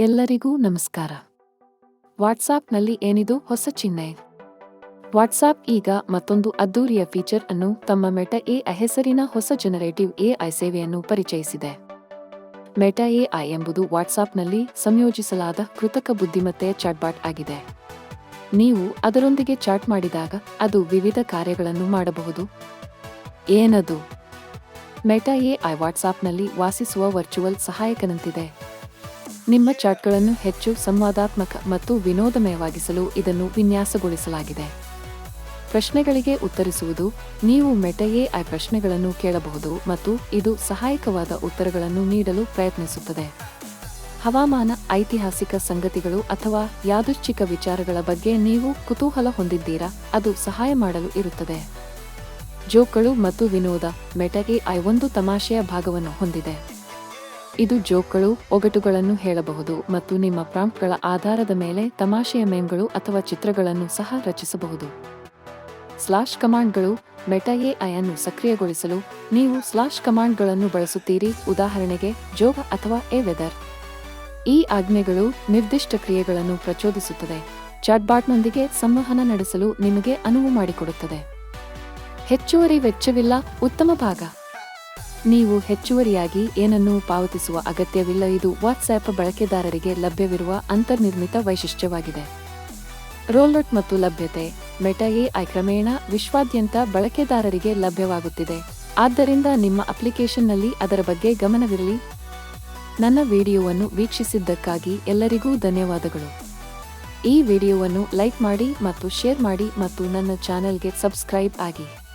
ಎಲ್ಲರಿಗೂ ನಮಸ್ಕಾರ. ವಾಟ್ಸಾಪ್ನಲ್ಲಿ ಏನಿದು ಹೊಸ ಚಿಹ್ನೆ? ವಾಟ್ಸಾಪ್ ಈಗ ಮತ್ತೊಂದು ಅದ್ದೂರಿಯ ಫೀಚರ್ ಅನ್ನು ತಮ್ಮ ಮೆಟ ಎ ಹೆಸರಿನ ಹೊಸ ಜನರೇಟಿವ್ ಎಐ ಸೇವೆಯನ್ನು ಪರಿಚಯಿಸಿದೆ. ಮೆಟ ಎಐ ಎಂಬುದು ವಾಟ್ಸಾಪ್ನಲ್ಲಿ ಸಂಯೋಜಿಸಲಾದ ಕೃತಕ ಬುದ್ಧಿಮತ್ತೆಯ ಚಾಟ್ಬಾಟ್ ಆಗಿದೆ. ನೀವು ಅದರೊಂದಿಗೆ ಚಾಟ್ ಮಾಡಿದಾಗ ಅದು ವಿವಿಧ ಕಾರ್ಯಗಳನ್ನು ಮಾಡಬಹುದು. ಏನದು? ಮೆಟಾ ಎಐ ವಾಟ್ಸಾಪ್ನಲ್ಲಿ ವಾಸಿಸುವ ವರ್ಚುವಲ್ ಸಹಾಯಕನಂತಿದೆ. ನಿಮ್ಮ ಚಾಟ್ಗಳನ್ನು ಹೆಚ್ಚು ಸಂವಾದಾತ್ಮಕ ಮತ್ತು ವಿನೋದಮಯವಾಗಿಸಲು ಇದನ್ನು ವಿನ್ಯಾಸಗೊಳಿಸಲಾಗಿದೆ. ಪ್ರಶ್ನೆಗಳಿಗೆ ಉತ್ತರಿಸುವುದು, ನೀವು ಮೆಟಗೆ ಐ ಪ್ರಶ್ನೆಗಳನ್ನು ಕೇಳಬಹುದು ಮತ್ತು ಇದು ಸಹಾಯಕವಾದ ಉತ್ತರಗಳನ್ನು ನೀಡಲು ಪ್ರಯತ್ನಿಸುತ್ತದೆ. ಹವಾಮಾನ, ಐತಿಹಾಸಿಕ ಸಂಗತಿಗಳು ಅಥವಾ ಯಾದೃಚ್ಛಿಕ ವಿಚಾರಗಳ ಬಗ್ಗೆ ನೀವು ಕುತೂಹಲ ಹೊಂದಿದ್ದೀರಾ? ಅದು ಸಹಾಯ ಮಾಡಲು ಇರುತ್ತದೆ. ಜೋಕ್ಗಳು ಮತ್ತು ವಿನೋದ, ಮೆಟಗೆ ಐ ಒಂದು ತಮಾಷೆಯ ಭಾಗವನ್ನು ಹೊಂದಿದೆ. ಇದು ಜೋಕ್ಗಳು, ಒಗಟುಗಳನ್ನು ಹೇಳಬಹುದು ಮತ್ತು ನಿಮ್ಮ ಪ್ರಾಂಪ್ಟ್ಗಳ ಆಧಾರದ ಮೇಲೆ ತಮಾಷೆಯ ಮೇಮ್ಗಳು ಅಥವಾ ಚಿತ್ರಗಳನ್ನು ಸಹ ರಚಿಸಬಹುದು. ಸ್ಲಾಶ್ ಕಮಾಂಡ್ಗಳು ಮೆಟಾ ಎಐ ಅನ್ನು ಸಕ್ರಿಯಗೊಳಿಸಲು ನೀವು ಸ್ಲಾಶ್ ಕಮಾಂಡ್ಗಳನ್ನು ಬಳಸುತ್ತೀರಿ. ಉದಾಹರಣೆಗೆ, ಜೋಗ ಅಥವಾ ಎ ವೆದರ್. ಈ ಆಜ್ಞೆಗಳು ನಿರ್ದಿಷ್ಟ ಕ್ರಿಯೆಗಳನ್ನು ಪ್ರಚೋದಿಸುತ್ತದೆ. ಚಾಟ್ಬಾಟ್ನೊಂದಿಗೆ ಸಂವಹನ ನಡೆಸಲು ನಿಮಗೆ ಅನುವು ಮಾಡಿಕೊಡುತ್ತದೆ. ಹೆಚ್ಚುವರಿ ವೆಚ್ಚವಿಲ್ಲ, ಉತ್ತಮ ಭಾಗ. ನೀವು ಹೆಚ್ಚುವರಿಯಾಗಿ ಏನನ್ನೂ ಪಾವತಿಸುವ ಅಗತ್ಯವಿಲ್ಲ. ಇದು ವಾಟ್ಸ್ಆ್ಯಪ್ ಬಳಕೆದಾರರಿಗೆ ಲಭ್ಯವಿರುವ ಅಂತರ್ನಿರ್ಮಿತ ವೈಶಿಷ್ಟ್ಯವಾಗಿದೆ. ರೋಲ್ಔಟ್ ಮತ್ತು ಲಭ್ಯತೆ ಮೆಟಾ ಎಐ ಕ್ರಮೇಣ ವಿಶ್ವಾದ್ಯಂತ ಬಳಕೆದಾರರಿಗೆ ಲಭ್ಯವಾಗುತ್ತಿದೆ. ಆದ್ದರಿಂದ ನಿಮ್ಮ ಅಪ್ಲಿಕೇಶನ್ನಲ್ಲಿ ಅದರ ಬಗ್ಗೆ ಗಮನವಿರಲಿ. ನನ್ನ ವಿಡಿಯೋವನ್ನು ವೀಕ್ಷಿಸಿದ್ದಕ್ಕಾಗಿ ಎಲ್ಲರಿಗೂ ಧನ್ಯವಾದಗಳು. ಈ ವಿಡಿಯೋವನ್ನು ಲೈಕ್ ಮಾಡಿ ಮತ್ತು ಶೇರ್ ಮಾಡಿ ಮತ್ತು ನನ್ನ ಚಾನೆಲ್ಗೆ ಸಬ್ಸ್ಕ್ರೈಬ್ ಆಗಿ.